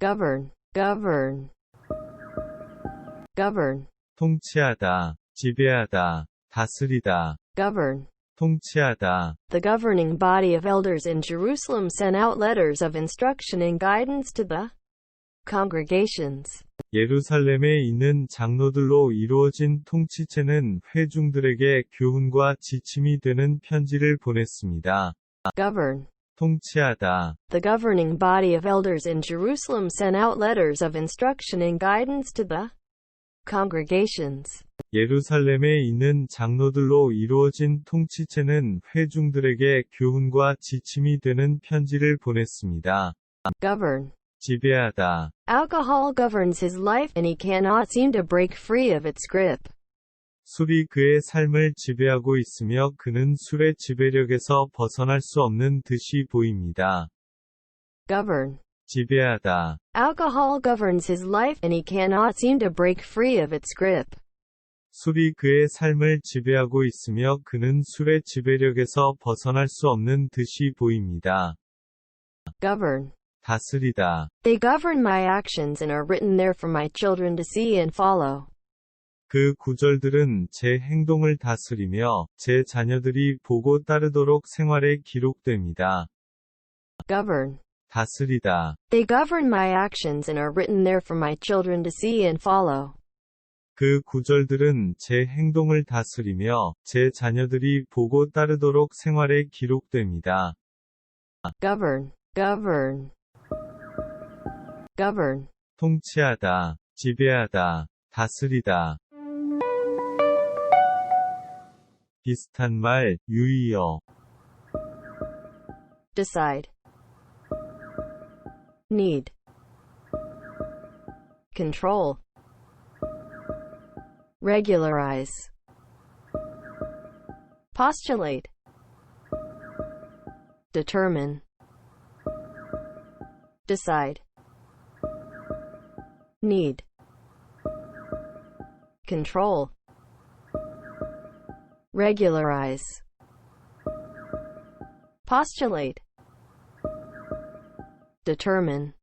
govern, govern, govern, 통치하다, 지배하다, 다스리다, govern. 통치하다, The governing body of elders in Jerusalem sent out letters of instruction and guidance to the congregations. 예루살렘에 있는 장로들로 이루어진 통치체는 회중들에게 교훈과 지침이 되는 편지를 보냈습니다. Govern. 통치하다, The governing body of elders in Jerusalem sent out letters of instruction and guidance to the congregations. 예루살렘에 있는 장로들로 이루어진 통치체는 회중들에게 교훈과 지침이 되는 편지를 보냈습니다. Govern. 지배하다, Alcohol governs his life and he cannot seem to break free of its grip. 술이 그의 삶을 지배하고 있으며 그는 술의 지배력에서 벗어날 수 없는 듯이 보입니다. Govern. 지배하다, Alcohol governs his life and he cannot seem to break free of its grip. 술이 그의 삶을 지배하고 있으며 그는 술의 지배력에서 벗어날 수 없는 듯이 보입니다. Govern. 다스리다, They govern my actions and are written there for my children to see and follow. 그 구절들은 제 행동을 다스리며 제 자녀들이 보고 따르도록 생활에 기록됩니다. Govern. 다스리다, They govern my actions and are written there for my children to see and follow. 그 구절들은 제 행동을 다스리며 제 자녀들이 보고 따르도록 생활에 기록됩니다. Govern. Govern. Govern. 통치하다, 지배하다, 다스리다. 비슷한 말, 유의어. Decide. Need. Control. Regularize. Postulate. Determine. Decide. Need. Control. Regularize. Postulate. Determine.